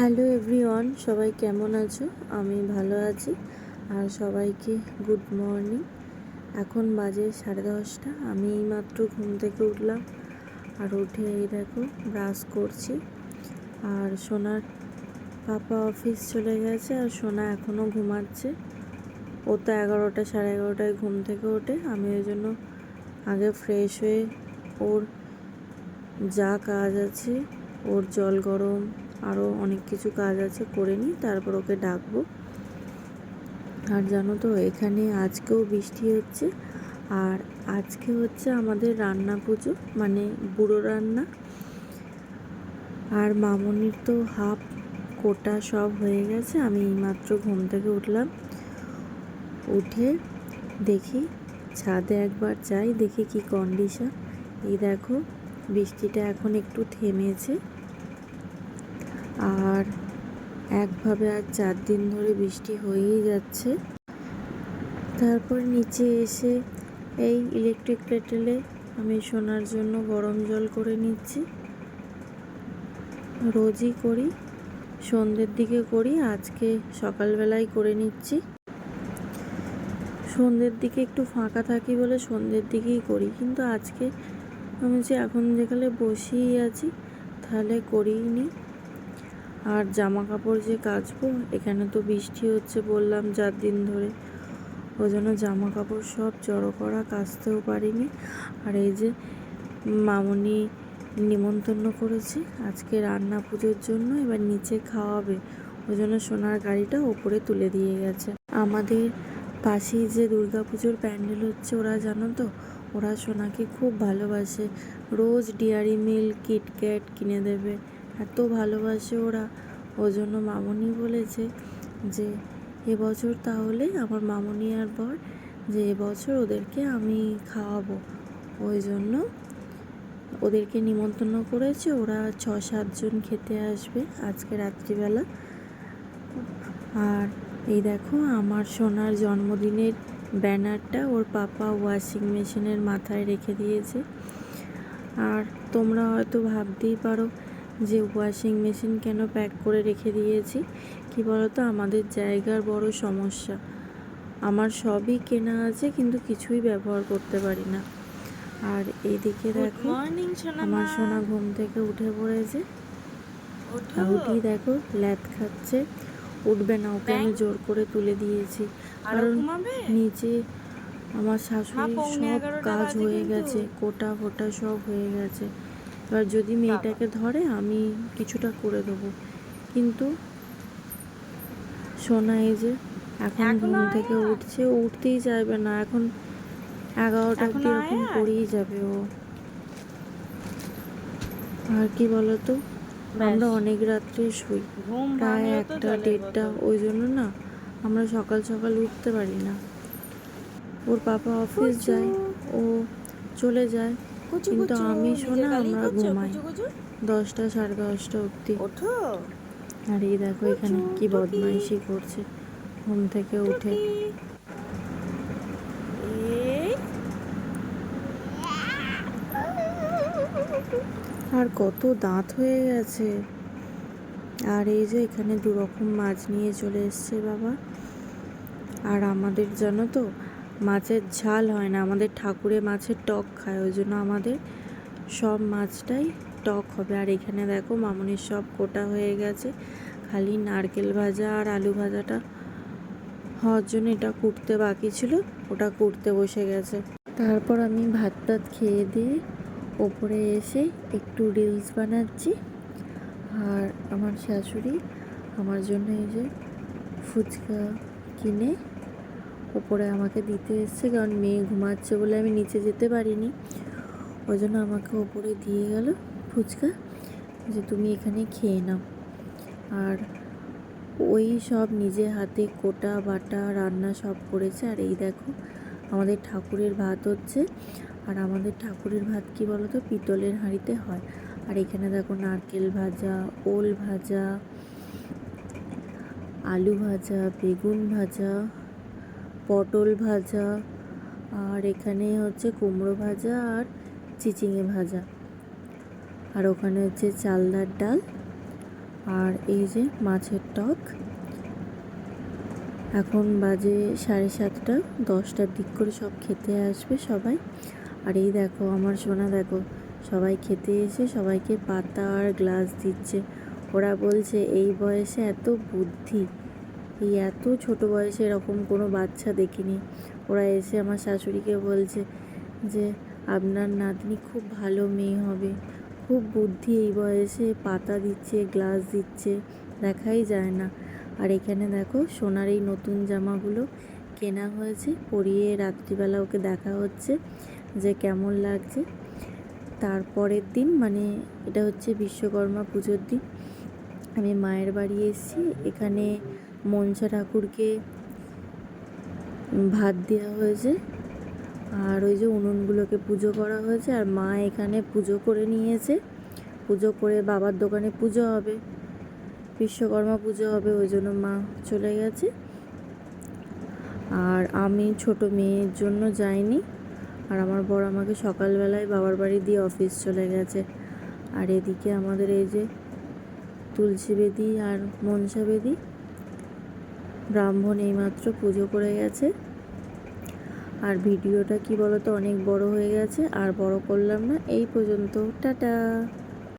Hello everyone, সবাই কেমন আছো? আমি ভালো আছি আর সবাইকে গুড মর্নিং। এখন বাজে সাড়ে দশটা, আমি এইমাত্র ঘুম থেকে উঠলাম আর উঠে এই দেখো ব্রাশ করছি। আর সোনার পাপা অফিস চলে গেছে আর সোনা এখনও ঘুমাচ্ছে। ও তো এগারোটা, সাড়ে এগারোটায় ঘুম থেকে ওঠে, আমি ওই জন্য আগে ফ্রেশ হয়ে ওর যা কাজ আছে, ওর জল গরম আরও অনেক কিছু কাজ আছে, করে নিই, তারপর ওকে ডাকবো। আর জানো তো, এখানে আজকেও বৃষ্টি হচ্ছে, আর আজকে হচ্ছে আমাদের রান্না পুজো মানে বুড়ো রান্না। আর মামনির তো হাফ কোটা সব হয়ে গেছে, আমি এইমাত্র ঘুম থেকে উঠলাম। উঠে দেখি, ছাদে একবার যাই, দেখি কি কন্ডিশন এই দেখো, বৃষ্টিটা এখন একটু থেমেছে। আর একভাবে আর চার দিন ধরে বৃষ্টি হয়েই যাচ্ছে। তারপর নিচে এসে এই ইলেকট্রিক কেটেলে আমি শোনার জন্য গরম জল করে নিচ্ছি। রোজই করি, সন্ধ্যের দিকে করি, আজকে সকালবেলায় করে নিচ্ছি। সন্ধ্যের দিকে একটু ফাঁকা থাকি বলে সন্ধ্যের দিকেই করি, কিন্তু আজকে আমি যে এখন যেখানে বসেই আছি, তাহলে করিই নি। আর জামা কাপড় যে কাচবো, এখানে তো বৃষ্টি হচ্ছে বললাম চার দিন ধরে। ওই জন্য জামা কাপড় সব জড়ো করা, কাচতেও পারিনি। আর এই যে মামনি নিমন্ত্রণ করেছে, আজকে রান্না পুজোর জন্য এবার নিচে খাওয়াবে। ওই জন্য সোনার গাড়িটা ওপরে তুলে দিয়ে গেছে। আমাদের পাশেই যে দুর্গা পুজোর প্যান্ডেল হচ্ছে, ওরা জানো তো, ওরা সোনাকে খুব ভালোবাসে। রোজ ডিয়ারি মিল্ক, কিটক্যাট কিনে দেবে। এত ভালোবাসে ওরা। ওই জন্য মামনি বলেছে যে এবছর তাহলে আমার মামনি আর বর, যে এবছর ওদেরকে আমি খাওয়াবো। ওই জন্য ওদেরকে নিমন্ত্রণ করেছে। ওরা ছ সাতজন খেতে আসবে আজকে রাত্রিবেলা। আর এই দেখো, আমার সোনার জন্মদিনের ব্যানারটা ওর পাপা ওয়াশিং মেশিনের মাথায় রেখে দিয়েছে। আর তোমরা হয়তো ভাবতেই পারো যে ওয়াশিং মেশিন কেন প্যাক করে রেখে দিয়েছি? কি বলতো? আমাদের জায়গার বড় সমস্যা। আমার সবই কেনা আছে কিন্তু কিছুই ব্যবহার করতে পারি না। আর এইদিকে দেখো আমার সোনা ঘুম থেকে উঠে পড়েছে। উঠেই দেখো ল্যাদ খাচ্ছে। উঠবে না ওকে আমি জোর করে তুলে দিয়েছি। কারণ নিচে আমার হ্যাঁ, সব কাজ হয়ে গেছে কোটা ফোটা সব হয়ে গেছে। এবার যদি মেয়েটাকে ধরে আমি কিছুটা করে দেবো। কিন্তু সোনা এই যে এখন ঘুম থেকে উঠছে ও উঠতেই চাইবে না। এখন এগারোটা অব্দি এরকম করেই যাবে ও। আর কি বলতো। আমরা অনেক রাত্রে শুই। প্রায় একটা দেড়টা ওই জন্য না আমরা সকাল সকাল উঠতে পারি না। ওর পাপা অফিস যায় ও চলে যায়। কিন্তু আমি শোনা আমরা ঘুমাই? দশটা সাড়ে দশটা অবধি। আর এই দেখো এখানে কি বদমাইশি করছে। ঘুম থেকে উঠে। আর কত দাঁত হয়ে গেছে। আর এই যে এখানে দুরকম মাছ নিয়ে চলে এসছে বাবা। আর আমাদের জানো তো মাছের ঝাল হয় না। আমাদের ঠাকুরে মাছের টক খায়, ওই জন্য আমাদের সব মাছটাই টক হবে। আর এখানে দেখো মামনির সব কোটা হয়ে গেছে। খালি নারকেল ভাজা আর আলু ভাজাটা হওয়ার জন্য এটা কুটতে বাকি ছিল, ওটা কুটতে বসে গেছে। তারপর আমি ভাত টাত খেয়ে দিয়ে ওপরে এসে একটু রিলস বানাচ্ছি। আর আমার শাশুড়ি আমার জন্য এই যে ফুচকা কিনে ওপরে আমাকে দিতে এসছে, কারণ মেয়ে ঘুমাচ্ছে বলে আমি নিচে যেতে পারিনি। ওই জন্য আমাকে ওপরে দিয়ে গেল ফুচকা, যে তুমি এখানে খেয়ে নাও। আর ওই সব নিজে হাতে কোটা, বাটা, রান্না সব করেছে। আর এই দেখো, আমাদের ঠাকুরের ভাত হচ্ছে। আর আমাদের ঠাকুরের ভাত কি বলতো? পিতলের হাঁড়িতে হয়। আর এখানে দেখো নারকেল ভাজা, ওল ভাজা, আলু ভাজা, বেগুন ভাজা পটল ভাজা, আর এখানে হচ্ছে কুমড়ো ভাজা আর চিচিঙে ভাজা। আর ওখানে হচ্ছে চালদার ডাল আর এই যে মাছের টক। এখন বাজে সাড়ে সাতটা, দশটার দিক করে সব খেতে আসবে সবাই। আর এই দেখো আমার সোনা দেখো, সবাই খেতে এসে সবাইকে পাতা আর গ্লাস দিচ্ছে। ওরা বলছে, এই বয়সে এত বুদ্ধি। এই এত ছোট বয়সে এরকম কোনো বাচ্চা দেখিনি। ওরা এসে আমার শাশুড়িকে বলছে যে, আপনার নাতনি খুব ভালো মেয়ে হবে। খুব বুদ্ধি এই বয়সে, পাতা দিচ্ছে, গ্লাস দিচ্ছে, দেখাই যায় না। আর এখানে দেখো, সোনার এই নতুন জামাগুলো কেনা হয়েছে, পরিয়ে রাত্রিবেলা ওকে দেখা হচ্ছে যে কেমন লাগছে। তারপরের দিন মানে এটা হচ্ছে বিশ্বকর্মা পুজোর দিন, আমি মায়ের বাড়ি এসেছি। এখানে মনসা ঠাকুরকে ভাত দেওয়া হয়েছে। আর ওই যে উনুনগুলোকে পুজো করা হয়েছে। আর মা এখানে পুজো করে নিয়েছে। পুজো করে বাবার দোকানে পুজো হবে। বিশ্বকর্মা পুজো হবে, ওই জন্য মা চলে গেছে। আর আমি ছোট মেয়ের জন্য যাইনি। আর আমার বড় আমাকে সকালবেলায় বাবার বাড়ি দিয়ে অফিস চলে গেছে। আর এদিকে আমাদের এই যে তুলসী বেদি আর মনসা বেদি। ব্রাহ্মণ এইমাত্র পুজো করে গেছে। আর ভিডিওটা কি বলতো, অনেক বড় হয়ে গেছে, আর বড় করলাম না। এই পর্যন্ত, টাটা।